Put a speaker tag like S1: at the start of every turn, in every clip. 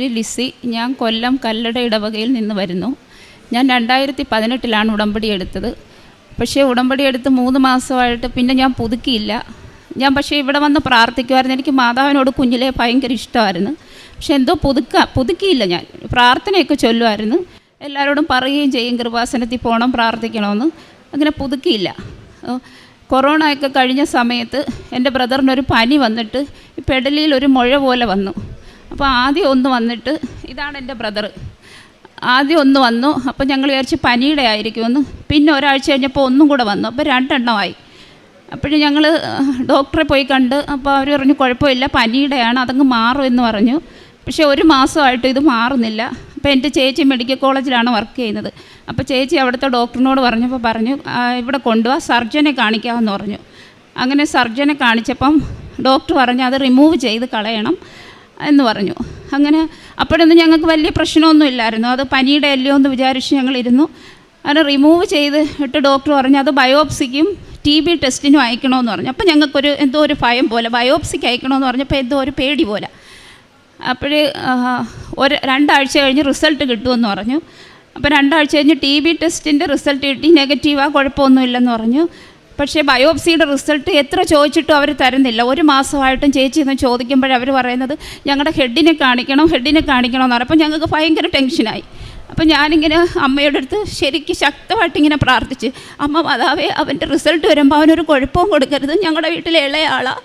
S1: പേര് ലിസി ഞാൻ കൊല്ലം കല്ലട ഇടവകയിൽ നിന്ന് വരുന്നു. ഞാൻ രണ്ടായിരത്തി പതിനെട്ടിലാണ് ഉടമ്പടി എടുത്തത്. പക്ഷേ ഉടമ്പടി എടുത്ത് മൂന്ന് മാസമായിട്ട് പിന്നെ ഞാൻ പുതുക്കിയില്ല. ഞാൻ പക്ഷേ ഇവിടെ വന്ന് പ്രാർത്ഥിക്കുമായിരുന്നു എനിക്ക് മാതാവിനോട് കുഞ്ഞിലെ ഭയങ്കര ഇഷ്ടമായിരുന്നു. പക്ഷെ എന്തോ പുതുക്ക പുതുക്കിയില്ല ഞാൻ. പ്രാർത്ഥനയൊക്കെ ചൊല്ലുമായിരുന്നു എല്ലാവരോടും പറയുകയും ചെയ്യും കൃപാസനത്തിൽ പോകണം പ്രാർത്ഥിക്കണമെന്ന്. അങ്ങനെ പുതുക്കിയില്ല. കൊറോണ ഒക്കെ കഴിഞ്ഞ സമയത്ത് എന്റെ ബ്രദറിനൊരു പനി വന്നിട്ട് ഈ പെടലിയിൽ ഒരു മുഴ പോലെ വന്നു. അപ്പോൾ ആദ്യം ഒന്ന് വന്നിട്ട് ഇതാണ് എന്റെ ബ്രദർ ആദ്യം ഒന്ന് വന്നു. അപ്പോൾ ഞങ്ങൾ വിചാരിച്ച് പനിയുടെ ആയിരിക്കുമെന്ന്. പിന്നെ ഒരാഴ്ച കഴിഞ്ഞപ്പോൾ ഒന്നും കൂടെ വന്നു. അപ്പോൾ രണ്ടെണ്ണമായി. അപ്പോഴും ഞങ്ങൾ ഡോക്ടറെ പോയി കണ്ട് അപ്പോൾ അവർ പറഞ്ഞു കുഴപ്പമില്ല പനിയുടെയാണ് അതങ്ങ് മാറും എന്ന് പറഞ്ഞു. പക്ഷേ ഒരു മാസമായിട്ട് ഇത് മാറുന്നില്ല. അപ്പോൾ എന്റെ ചേച്ചി മെഡിക്കൽ കോളേജിലാണ് വർക്ക് ചെയ്യുന്നത്. അപ്പോൾ ചേച്ചി അവിടുത്തെ ഡോക്ടറിനോട് പറഞ്ഞപ്പോൾ പറഞ്ഞു "ആ, ഇവിടെ കൊണ്ടുപോവാ സർജനെ കാണിക്കാമെന്ന് പറഞ്ഞു. അങ്ങനെ സർജനെ കാണിച്ചപ്പം ഡോക്ടർ പറഞ്ഞു അത് റിമൂവ് ചെയ്ത് കളയണം. എന്ന് പറഞ്ഞു. അങ്ങനെ അപ്പോഴൊന്നും ഞങ്ങൾക്ക് വലിയ പ്രശ്നമൊന്നും ഇല്ലായിരുന്നു. അത് പനിയുടെ അല്ലയോ എന്ന് വിചാരിച്ച് ഞങ്ങളിരുന്നു അങ്ങനെ റിമൂവ് ചെയ്ത് ഇട്ട് ഡോക്ടർ പറഞ്ഞു അത് ബയോപ്സിക്കും ടി ബി ടെസ്റ്റിനും അയക്കണമെന്ന് പറഞ്ഞു. അപ്പോൾ ഞങ്ങൾക്കൊരു എന്തോ ഒരു ഭയം പോലെ ബയോപ്സിക്ക് അയക്കണമെന്ന് പറഞ്ഞപ്പോൾ എന്തോ ഒരു പേടി പോലെ. അപ്പോഴേ ഒരു രണ്ടാഴ്ച കഴിഞ്ഞ് റിസൾട്ട് കിട്ടുമെന്ന് പറഞ്ഞു. അപ്പോൾ രണ്ടാഴ്ച കഴിഞ്ഞ് ടി ബി ടെസ്റ്റിന്റെ റിസൾട്ട് കിട്ടി നെഗറ്റീവാ കുഴപ്പമൊന്നുമില്ലെന്ന് പറഞ്ഞു. പക്ഷേ ബയോപ്സിയുടെ റിസൾട്ട് എത്ര ചോദിച്ചിട്ടും അവർ തരുന്നില്ല. ഒരു മാസമായിട്ടും ചേച്ചി എന്ന് ചോദിക്കുമ്പോൾ അവർ പറയുന്നത് ഞങ്ങളുടെ ഹെഡിനെ കാണിക്കണം ഹെഡിനെ കാണിക്കണം എന്ന് പറഞ്ഞപ്പോൾ ഞങ്ങൾക്ക് ഭയങ്കര ടെൻഷനായി. അപ്പം ഞാനിങ്ങനെ അമ്മയുടെ അടുത്ത് ശരിക്കും ശക്തമായിട്ട് ഇങ്ങനെ പ്രാർത്ഥിച്ച് അമ്മ മാതാവേ അവന്റെ റിസൾട്ട് വരുമ്പോൾ അവനൊരു കുഴപ്പവും കൊടുക്കരുത്. ഞങ്ങളുടെ വീട്ടിലെ ഇളയ ആളാണ്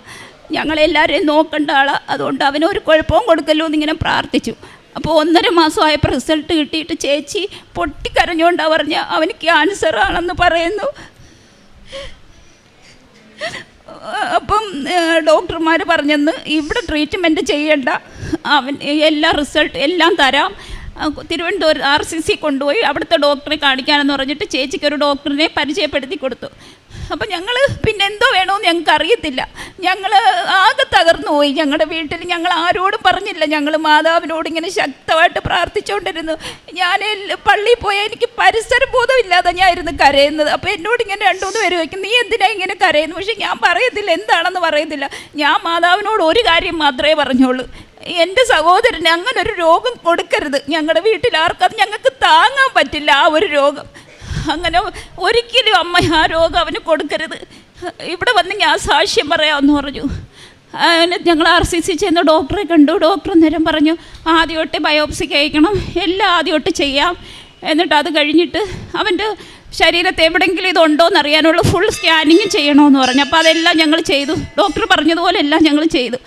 S1: ഞങ്ങളെല്ലാവരെയും നോക്കേണ്ട ആളാണ് അതുകൊണ്ട് അവനൊരു കുഴപ്പവും കൊടുക്കല്ലോ എന്നിങ്ങനെ പ്രാർത്ഥിച്ചു. അപ്പോൾ ഒന്നര മാസമായപ്പോൾ റിസൾട്ട് കിട്ടിയിട്ട് ചേച്ചി പൊട്ടിക്കരഞ്ഞുകൊണ്ടാണ് പറഞ്ഞ അവന് ക്യാൻസർ ആണെന്ന് പറയുന്നു. അപ്പം ഡോക്ടർമാർ പറഞ്ഞെന്ന് ഇവിടെ ട്രീറ്റ്മെന്റ് ചെയ്യേണ്ട. അവൻ എല്ലാ റിസൾട്ട് എല്ലാം തരാം. തിരുവനന്തപുരം ആർ സി സി കൊണ്ടുപോയി അവിടുത്തെ ഡോക്ടറെ കാണിക്കാനെന്ന് പറഞ്ഞിട്ട് ചേച്ചിക്കൊരു ഡോക്ടറിനെ പരിചയപ്പെടുത്തി കൊടുത്തു. അപ്പം ഞങ്ങൾ പിന്നെ എന്തോ വേണമെന്ന് ഞങ്ങൾക്ക് അറിയത്തില്ല. ഞങ്ങൾ ആകെ തകർന്നു പോയി. ഞങ്ങളുടെ വീട്ടിൽ ഞങ്ങൾ ആരോടും പറഞ്ഞില്ല. ഞങ്ങൾ മാതാവിനോട് ഇങ്ങനെ ശക്തമായിട്ട് പ്രാർത്ഥിച്ചുകൊണ്ടിരുന്നു ഞാൻ പള്ളിയിൽ പോയാൽ എനിക്ക് പരിസര ബോധമില്ലാതെ ഞാൻ ഇരുന്ന് കരയുന്നത്. അപ്പോൾ എന്നോട് ഇങ്ങനെ രണ്ടുമൂന്ന് പേര് വയ്ക്കും നീ എന്തിനാ ഇങ്ങനെ കരയുന്നു പക്ഷെ ഞാൻ പറയത്തില്ല. എന്താണെന്ന് പറയത്തില്ല. ഞാൻ മാതാവിനോട് ഒരു കാര്യം മാത്രമേ പറഞ്ഞോളൂ. എന്റെ സഹോദരന് അങ്ങനെ ഒരു രോഗം കൊടുക്കരുത്. ഞങ്ങളുടെ വീട്ടിൽ അത് ഞങ്ങൾക്ക് താങ്ങാൻ പറ്റില്ല ആ ഒരു രോഗം. അങ്ങനെ ഒരിക്കലും അമ്മ ആ രോഗം അവന് കൊടുക്കരുത്. ഇവിടെ വന്ന് ഞാൻ സാക്ഷ്യം പറയാമെന്ന് പറഞ്ഞു. അങ്ങനെ ഞങ്ങൾ ആർ സി സി ചെന്ന് ഡോക്ടറെ കണ്ടു. ഡോക്ടർ നേരം പറഞ്ഞു ആദ്യമൊട്ട് ബയോപ്സി അയക്കണം. എല്ലാം ആദ്യമൊട്ട് ചെയ്യാം. എന്നിട്ട് അത് കഴിഞ്ഞിട്ട് അവന്റെ ശരീരത്തെ എവിടെയെങ്കിലും ഇതുണ്ടോ എന്ന് അറിയാനുള്ള ഫുൾ സ്കാനിങ് ചെയ്യണമെന്ന് പറഞ്ഞു. അപ്പോൾ അതെല്ലാം ഞങ്ങൾ ചെയ്തു. ഡോക്ടർ പറഞ്ഞതുപോലെ എല്ലാം ഞങ്ങൾ ചെയ്തു.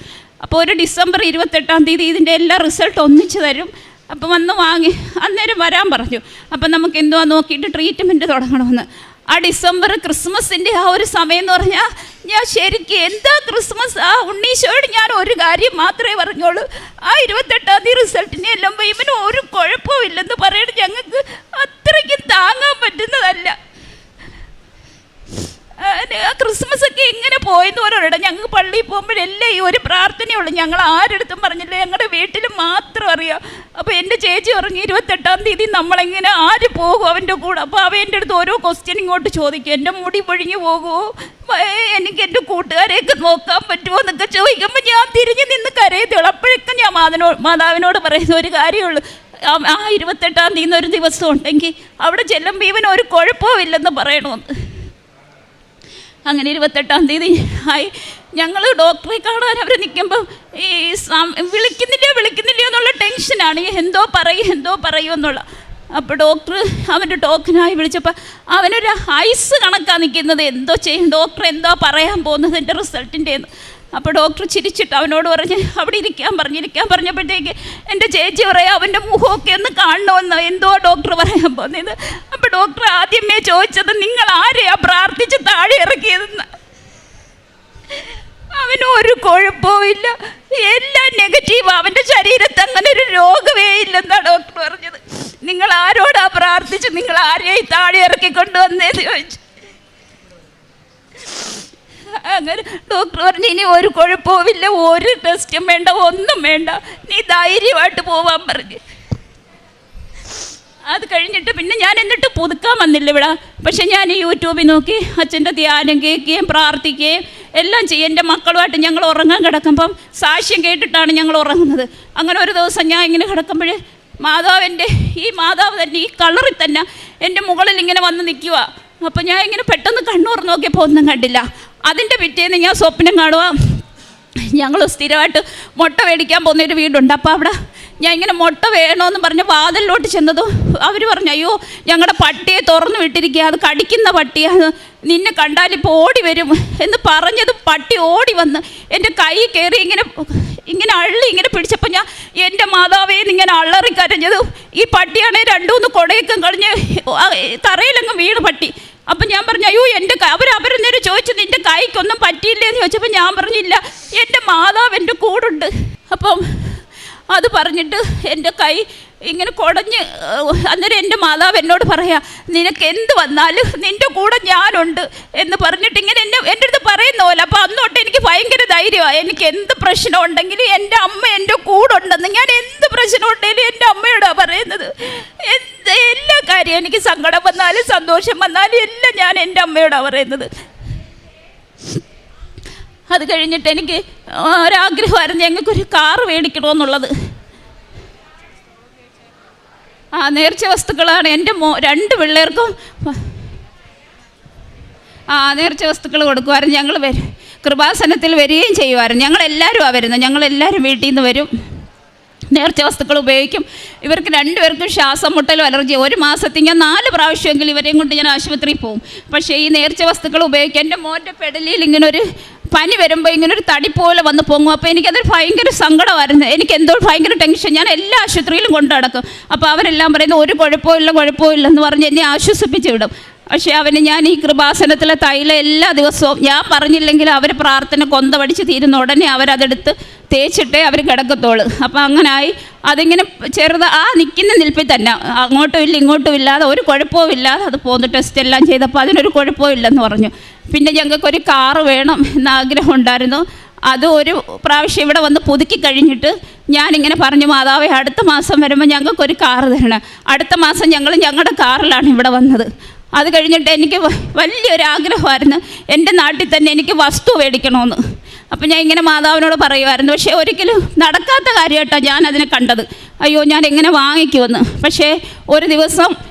S1: അപ്പോൾ ഒരു ഡിസംബർ ഇരുപത്തെട്ടാം തീയതി ഇതിന്റെ എല്ലാ റിസൾട്ട് ഒന്നിച്ച് തരും. അപ്പോൾ വന്ന് വാങ്ങി. അന്നേരം വരാൻ പറഞ്ഞു. അപ്പം നമുക്ക് എന്തുവാ നോക്കിയിട്ട് ട്രീറ്റ്മെന്റ് തുടങ്ങണമെന്ന്. ആ ഡിസംബർ ക്രിസ്മസിന്റെ ആ ഒരു സമയം എന്ന് പറഞ്ഞാൽ ഞാൻ ശരിക്കും എന്താ ക്രിസ്മസ്? ആ ഉണ്ണീശോയോട് ഞാൻ ഒരു കാര്യം മാത്രമേ പറഞ്ഞോളൂ ആ ഇരുപത്തെട്ടാം തീയതി റിസൾട്ടിനെ എല്ലാം ഇവന് ഒരു കുഴപ്പമില്ലെന്ന് പറയണത് ഞങ്ങൾക്ക് അത്രയ്ക്ക് താങ്ങാൻ പറ്റുന്നതല്ല. ക്രിസ്മസ് ഒക്കെ എങ്ങനെ പോയെന്ന് പറയണ്ട ഞങ്ങൾക്ക് പള്ളിയിൽ പോകുമ്പോഴെല്ലാം ഈ ഒരു പ്രാർത്ഥനയുള്ളൂ. ഞങ്ങൾ ആരെടുത്തും പറഞ്ഞില്ല. ഞങ്ങളുടെ വീട്ടിൽ മാത്രം അറിയാം. അപ്പോൾ എന്റെ ചേച്ചി പറഞ്ഞു ഇരുപത്തെട്ടാം തീയതി നമ്മളെങ്ങനെ ആര് പോകും അവന്റെ കൂടെ? അപ്പോൾ അവ എന്റെ അടുത്ത് ഓരോ ക്വസ്റ്റ്യൻ ഇങ്ങോട്ട് ചോദിക്കും. എന്റെ മുടി പൊഴിഞ്ഞു പോകുമോ? എനിക്ക് എന്റെ കൂട്ടുകാരെയൊക്കെ നോക്കാൻ പറ്റുമോ? എന്നൊക്കെ ചോദിക്കുമ്പോൾ ഞാൻ തിരിഞ്ഞ് നിന്ന് കരയത്തുള്ളൂ. അപ്പോഴൊക്കെ ഞാൻ മാതനോ മാതാവിനോട് പറയുന്ന ഒരു കാര്യമുള്ളൂ. ആ- ഇരുപത്തെട്ടാം തീയതി ഒരു ദിവസം ഉണ്ടെങ്കിൽ അവിടെ ചെല്ലുമ്പോൾ ഇവൻ ഒരു കുഴപ്പവും ഇല്ലെന്ന് പറയണമെന്ന് അങ്ങനെ ഇരുപത്തെട്ടാം തീയതി ആയി. ഞങ്ങൾ ഡോക്ടറെ കാണാൻ അവർ നിൽക്കുമ്പോൾ ഈ വിളിക്കുന്നില്ല വിളിക്കുന്നില്ലയോ വിളിക്കുന്നില്ലയോ എന്നുള്ള ടെൻഷനാണ് എന്തോ പറയും എന്തോ പറയും എന്നുള്ള. അപ്പോൾ ഡോക്ടർ അവന്റെ ടോക്കനായി വിളിച്ചപ്പോൾ അവനൊരു ഐസ് കണക്കാണ് നിൽക്കുന്നത് എന്തോ ചെയ്യും? ഡോക്ടർ എന്തോ പറയാൻ പോകുന്നത്? എന്റെ റിസൾട്ടിന്റെ അപ്പോൾ ഡോക്ടർ ചിരിച്ചിട്ട് അവനോട് പറഞ്ഞ് അവിടെ ഇരിക്കാൻ പറഞ്ഞിരിക്കാൻ പറഞ്ഞപ്പോഴത്തേക്ക് എന്റെ ചേച്ചി പറയാം അവന്റെ മുഖമൊക്കെ ഒന്ന് കാണണമെന്ന് എന്തോ ഡോക്ടർ പറയാൻ പോകുന്നത് അപ്പോൾ ഡോക്ടർ ആദ്യമേ ചോദിച്ചത് നിങ്ങൾ ആരെയാ പ്രാർത്ഥിച്ച് താഴെ ഇറക്കിയതെന്ന്? അവന് ഒരു കുഴപ്പവും ഇല്ല. എല്ലാം നെഗറ്റീവ് അവന്റെ ശരീരത്ത് അങ്ങനെ ഒരു രോഗമേ ഇല്ലെന്നാണ് ഡോക്ടർ പറഞ്ഞത്. നിങ്ങൾ ആരോടാ പ്രാർത്ഥിച്ച്? നിങ്ങൾ ആരെയായി താഴെ ഇറക്കി കൊണ്ടുവന്നേന്ന് ചോദിച്ചു. അങ്ങനെ ഡോക്ടർ പറഞ്ഞു ഇനി ഒരു കുഴപ്പവുമില്ല ഒരു ടെസ്റ്റും വേണ്ട ഒന്നും വേണ്ട. നീ ധൈര്യമായിട്ട് പോവാൻ പറഞ്ഞു. അത് കഴിഞ്ഞിട്ട് പിന്നെ ഞാൻ എന്നിട്ട് പുതുക്കാൻ വന്നില്ല ഇവിടെ. പക്ഷെ ഞാൻ യൂട്യൂബിൽ നോക്കി അച്ഛന്റെ ധ്യാനം കേൾക്കുകയും പ്രാർത്ഥിക്കുകയും എല്ലാം ചെയ്യും. എന്റെ മക്കളുമായിട്ട് ഞങ്ങൾ ഉറങ്ങാൻ കിടക്കുമ്പം സാക്ഷ്യം കേട്ടിട്ടാണ് ഞങ്ങൾ ഉറങ്ങുന്നത്. അങ്ങനെ ഒരു ദിവസം ഞാൻ ഇങ്ങനെ കിടക്കുമ്പോൾ മാതാവിന്റെ ഈ മാതാവ് തന്നെ ഈ കളറിൽ തന്നെ എന്റെ മുകളിൽ ഇങ്ങനെ വന്ന് നിൽക്കുക അപ്പോൾ ഞാൻ ഇങ്ങനെ പെട്ടെന്ന് കണ്ണൂർ നോക്കിയപ്പോൾ ഒന്നും കണ്ടില്ല. അതിന്റെ പിറ്റേന്ന് ഞാൻ സ്വപ്നം കാണുക ഞങ്ങൾ സ്ഥിരമായിട്ട് മുട്ട മേടിക്കാൻ പോകുന്നൊരു വീടുണ്ട്. അപ്പോൾ അവിടെ ഞാൻ ഇങ്ങനെ മുട്ട വേണമെന്ന് പറഞ്ഞ് വാതിലിലോട്ട് ചെന്നതും അവർ പറഞ്ഞു അയ്യോ ഞങ്ങളുടെ പട്ടിയെ തുറന്നു വിട്ടിരിക്കുക അത് കടിക്കുന്ന പട്ടിയാണ് നിന്നെ കണ്ടാൽ ഇപ്പോൾ ഓടി വരും. എന്ന് പറഞ്ഞത് പട്ടി ഓടി വന്ന് എന്റെ കൈ കയറി ഇങ്ങനെ ഇങ്ങനെ അള്ളി ഇങ്ങനെ പിടിച്ചപ്പോൾ ഞാൻ എന്റെ മാതാവേ ഇങ്ങനെ അള്ളറി കരഞ്ഞത് ഈ പട്ടിയാണെങ്കിൽ രണ്ടു മൂന്ന് കൊടയൊക്കെ കളഞ്ഞ് തറയിലങ്ങ് വീണ് പട്ടി. അപ്പം ഞാൻ പറഞ്ഞു അയ്യോ എന്റെ അവർ അവരെന്നേരം ചോദിച്ചു നിന്റെ കൈക്കൊന്നും പറ്റിയില്ലേ എന്ന് ചോദിച്ചപ്പോൾ ഞാൻ പറഞ്ഞില്ല എന്റെ മാതാവ് എന്റെ കൂടുണ്ട്. അപ്പം അത് പറഞ്ഞിട്ട് എന്റെ കൈ ഇങ്ങനെ കുടഞ്ഞ് അന്നേരം എന്റെ മാതാവ് എന്നോട് പറയാ നിനക്ക് എന്ത് വന്നാലും നിന്റെ കൂടെ ഞാനുണ്ട് എന്ന് പറഞ്ഞിട്ട് ഇങ്ങനെ എന്നെ എന്റെ അടുത്ത് പറയുന്ന പോലെ. അപ്പോൾ അന്നോട്ട് എനിക്ക് ഭയങ്കര ധൈര്യമാണ് എനിക്ക് എന്ത് പ്രശ്നം ഉണ്ടെങ്കിലും എന്റെ അമ്മ എന്റെ കൂടെ ഉണ്ടെന്ന് ഞാൻ എന്ത് പ്രശ്നം ഉണ്ടെങ്കിലും എന്റെ അമ്മയോടാണ് പറയുന്നത്. എന്ത് എല്ലാ കാര്യവും എനിക്ക് സങ്കടം വന്നാലും സന്തോഷം വന്നാലും എല്ലാം ഞാൻ എന്റെ അമ്മയോടാണ് പറയുന്നത്. അത് കഴിഞ്ഞിട്ട് എനിക്ക് ഒരാഗ്രഹമായിരുന്നു ഞങ്ങൾക്കൊരു കാറ് മേടിക്കണമെന്നുള്ളത്. ആ നേർച്ച വസ്തുക്കളാണ് എന്റെ മോ രണ്ട് പിള്ളേർക്കും ആ നേർച്ച വസ്തുക്കൾ കൊടുക്കുമായിരുന്നു. ഞങ്ങൾ വരും കൃപാസനത്തിൽ വരികയും ചെയ്യുമായിരുന്നു. ഞങ്ങളെല്ലാവരും ആ വരുന്നത്. ഞങ്ങളെല്ലാവരും വീട്ടിൽ നിന്ന് വരും. നേർച്ച വസ്തുക്കൾ ഉപയോഗിക്കും. ഇവർക്ക് രണ്ടുപേർക്കും ശ്വാസം മുട്ടലും അലർജി. ഒരു മാസത്തിൽ ഞാൻ നാല് പ്രാവശ്യമെങ്കിലും ഇവരെയും കൊണ്ട് ഞാൻ ആശുപത്രിയിൽ പോകും. പക്ഷേ ഈ നേർച്ച വസ്തുക്കൾ ഉപയോഗിക്കും എന്റെ മോന്റെ ഇങ്ങനെ ഒരു പനി വരുമ്പോൾ ഇങ്ങനെ ഒരു തടി പോലെ വന്ന് പൊങ്ങും. അപ്പോൾ എനിക്കതൊരു ഭയങ്കര സങ്കടമായിരുന്നു. എനിക്ക് എന്തോ ഭയങ്കര ടെൻഷൻ. ഞാൻ എല്ലാ ആശുപത്രിയിലും കൊണ്ടു നടക്കും. അപ്പോൾ അവരെല്ലാം പറയുന്നത് ഒരു കുഴപ്പമില്ല കുഴപ്പമില്ല എന്ന് പറഞ്ഞ് എന്നെ ആശ്വസിപ്പിച്ച് വിടും. പക്ഷേ അവന് ഞാൻ ഈ കൃപാസനത്തിലെ തൈല എല്ലാ ദിവസവും ഞാൻ പറഞ്ഞില്ലെങ്കിൽ അവർ പ്രാർത്ഥന കൊന്ത പഠിച്ച് തീരുന്ന ഉടനെ അവരതെടുത്ത് തേച്ചിട്ടേ അവർ കിടക്കത്തുള്ളൂ അപ്പോൾ അങ്ങനായി അതിങ്ങനെ ചെറുത് ആ നിൽക്കുന്ന നിൽപ്പിൽ തന്നെ. അങ്ങോട്ടും ഇല്ല ഇങ്ങോട്ടും ഇല്ലാതെ ഒരു കുഴപ്പവും ഇല്ലാതെ അത് പോന്ന് ടെസ്റ്റ് എല്ലാം ചെയ്തപ്പോൾ അതിനൊരു കുഴപ്പവും ഇല്ലെന്ന് പറഞ്ഞു. പിന്നെ ഞങ്ങൾക്കൊരു കാറ് വേണം എന്ന ആഗ്രഹം ഉണ്ടായിരുന്നു. അത് ഒരു പ്രാവശ്യം ഇവിടെ വന്ന് പുതുക്കി കഴിഞ്ഞിട്ട് ഞാനിങ്ങനെ പറഞ്ഞു മാതാവേ അടുത്ത മാസം വരുമ്പോൾ ഞങ്ങൾക്കൊരു കാറ് തരണം. അടുത്ത മാസം ഞങ്ങൾ ഞങ്ങളുടെ കാറിലാണ് ഇവിടെ വന്നത്. അത് കഴിഞ്ഞിട്ട് എനിക്ക് വലിയൊരാഗ്രഹമായിരുന്നു. എന്റെ നാട്ടിൽ തന്നെ എനിക്ക് വസ്തു മേടിക്കണമെന്ന്. അപ്പം ഞാൻ ഇങ്ങനെ മാതാവിനോട് പറയുമായിരുന്നു. പക്ഷേ ഒരിക്കലും നടക്കാത്ത കാര്യമായിട്ടാണ് ഞാൻ അതിനെ കണ്ടത്. അയ്യോ ഞാൻ എങ്ങനെ വാങ്ങിക്കുമെന്ന്. പക്ഷേ ഒരു ദിവസം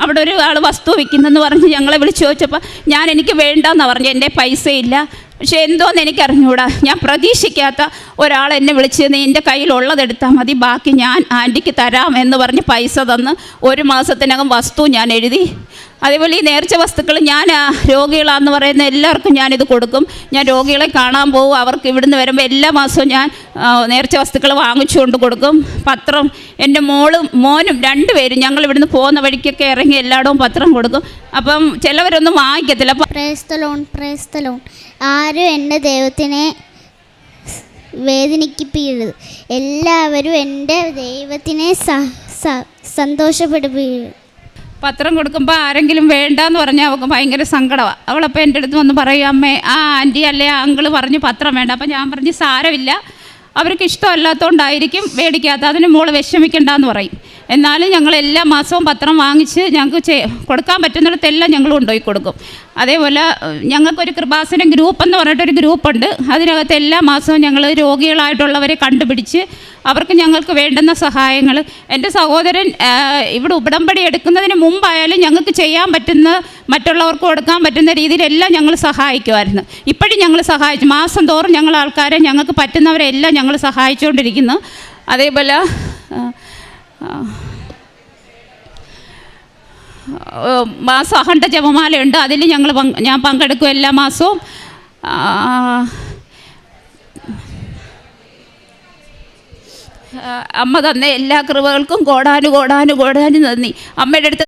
S1: അവിടെ ഒരു ആൾ വസ്തു വിൽക്കുന്നെന്ന് പറഞ്ഞ് ഞങ്ങളെ വിളിച്ചു ചോദിച്ചപ്പോൾ ഞാൻ എനിക്ക് വേണ്ടെന്നാണ് പറഞ്ഞു എന്റെ പൈസയില്ല. പക്ഷേ എന്തോന്ന് എനിക്കറിഞ്ഞൂടാ. ഞാൻ പ്രതീക്ഷിക്കാത്ത ഒരാൾ എന്നെ വിളിച്ച് നീ എന്റെ കയ്യിലുള്ളതെടുത്താൽ മതി ബാക്കി ഞാൻ ആന്റിക്ക് തരാം എന്ന് പറഞ്ഞ് പൈസ തന്ന് ഒരു മാസത്തിനകം വസ്തു ഞാൻ എഴുതി അതേപോലെ ഈ നേർച്ച വസ്തുക്കൾ ഞാൻ രോഗികളാന്ന് പറയുന്ന എല്ലാവർക്കും ഞാനിത് കൊടുക്കും. ഞാൻ രോഗികളെ കാണാൻ പോകും. അവർക്ക് ഇവിടുന്ന് വരുമ്പോൾ എല്ലാ മാസവും ഞാൻ നേർച്ച വസ്തുക്കൾ വാങ്ങിച്ചു കൊണ്ട് കൊടുക്കും. പത്രം എന്റെ മോളും മോനും രണ്ടുപേരും ഞങ്ങൾ ഇവിടുന്ന് പോകുന്ന വഴിക്കൊക്കെ ഇറങ്ങി എല്ലായിടവും പത്രം കൊടുക്കും. അപ്പം ചിലവരൊന്നും വാങ്ങിക്കത്തില്ല. അപ്പം
S2: പ്രേസ്തലോൺ പ്രേസ്തലോൺ ആരും എന്റെ ദൈവത്തിനെ വേദനിപ്പിക്കരുത്. എല്ലാവരും എന്റെ ദൈവത്തിനെ സന്തോഷപ്പെടുപ്പിക്കരുത്
S1: പത്രം കൊടുക്കുമ്പോൾ ആരെങ്കിലും വേണ്ടാന്ന് പറഞ്ഞാൽ അവൾക്ക് ഭയങ്കര സങ്കടമാണ് അവളപ്പോൾ എന്റെ അടുത്ത് വന്ന് പറയും അമ്മേ ആ ആന്റി അല്ലേ അങ്കിൾ പറഞ്ഞ് പത്രം വേണ്ട. അപ്പം ഞാൻ പറഞ്ഞ് സാരമില്ല. അവർക്ക് ഇഷ്ടമല്ലാത്തതുകൊണ്ടായിരിക്കും മേടിക്കാത്ത അതിന് മോൾ വിഷമിക്കണ്ടെന്ന് പറയും. എന്നാലും ഞങ്ങൾ എല്ലാ മാസവും പത്രം വാങ്ങിച്ച് ഞങ്ങൾക്ക് ചെ കൊടുക്കാൻ പറ്റുന്നിടത്തെല്ലാം ഞങ്ങൾ കൊണ്ടുപോയി കൊടുക്കും. അതേപോലെ ഞങ്ങൾക്കൊരു കൃപാസന ഗ്രൂപ്പ് എന്ന് പറഞ്ഞിട്ടൊരു ഗ്രൂപ്പുണ്ട്. അതിനകത്ത് എല്ലാ മാസവും ഞങ്ങൾ രോഗികളായിട്ടുള്ളവരെ കണ്ടുപിടിച്ച് അവർക്ക് ഞങ്ങൾക്ക് വേണ്ടുന്ന സഹായങ്ങൾ. എന്റെ സഹോദരൻ ഇവിടെ ഉടമ്പടി എടുക്കുന്നതിന് മുമ്പായാലും ഞങ്ങൾക്ക് ചെയ്യാൻ പറ്റുന്ന മറ്റുള്ളവർക്ക് കൊടുക്കാൻ പറ്റുന്ന രീതിയിലെല്ലാം ഞങ്ങൾ സഹായിക്കുമായിരുന്നു. ഇപ്പോഴും ഞങ്ങൾ സഹായിച്ചു മാസം തോറും ഞങ്ങൾ ആൾക്കാരെ ഞങ്ങൾക്ക് പറ്റുന്നവരെല്ലാം ഞങ്ങൾ സഹായിച്ചുകൊണ്ടിരിക്കുന്നു. അതേപോലെ മാസം അഖണ്ഡ ജപമാലയുണ്ട് അതിൽ ഞങ്ങൾ ഞാൻ പങ്കെടുക്കും എല്ലാ മാസവും. അമ്മ തന്നെ എല്ലാ കൃപകൾക്കും കോടാനു കോടാനു കോടാനു നന്ദി. അമ്മയുടെ അടുത്ത്